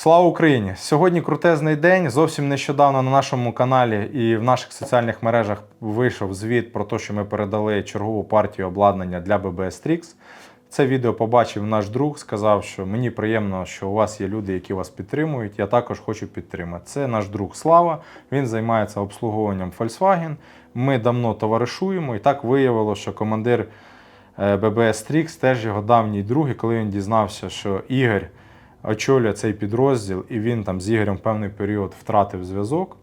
Слава Україні! Сьогодні крутезний день. Зовсім нещодавно на нашому каналі і в наших соціальних мережах вийшов звіт про те, що ми передали чергову партію обладнання для ББС Трікс. Це відео побачив наш друг, сказав, що мені приємно, що у вас є люди, які вас підтримують. Я також хочу підтримати. Це наш друг Слава. Він займається обслуговуванням Volkswagen. Ми давно товаришуємо, і так виявилося, що командир е, ББС Трікс теж його давній друг. І коли він дізнався, що Ігор очолює цей підрозділ, і він там з Ігорем певний період втратив зв'язок.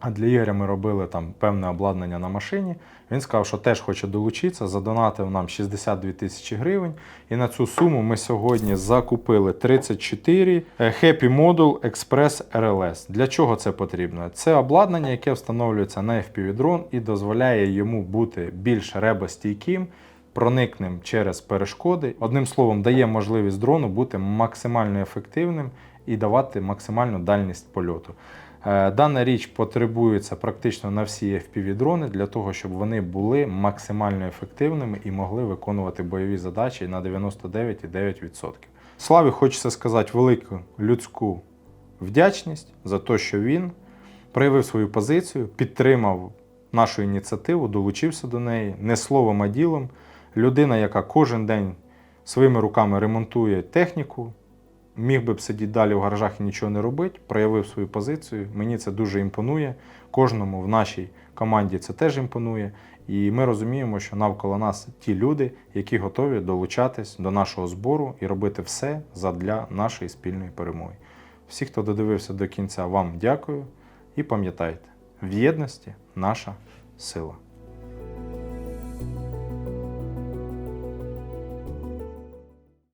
А для Ігоря ми робили там певне обладнання на машині. Він сказав, що теж хоче долучитися, задонатив нам 62 тисячі гривень. І на цю суму ми сьогодні закупили 34 Happy Module Express RLS. Для чого це потрібно? Це обладнання, яке встановлюється на FPV-дрон і дозволяє йому бути більш ребостійким, проникним через перешкоди. Одним словом, дає можливість дрону бути максимально ефективним і давати максимальну дальність польоту. Е, Дана річ потребується практично на всі FPV-дрони для того, щоб вони були максимально ефективними і могли виконувати бойові задачі на 99,9%. Славі хочеться сказати велику людську вдячність за те, що він проявив свою позицію, підтримав нашу ініціативу, долучився до неї не словом, а ділом. Людина, яка кожен день своїми руками ремонтує техніку, міг би б сидіти далі в гаражах і нічого не робити, проявив свою позицію. Мені це дуже імпонує. Кожному в нашій команді це теж імпонує. І ми розуміємо, що навколо нас ті люди, які готові долучатись до нашого збору і робити все задля нашої спільної перемоги. Всі, хто додивився до кінця, вам дякую і пам'ятайте, в єдності наша сила.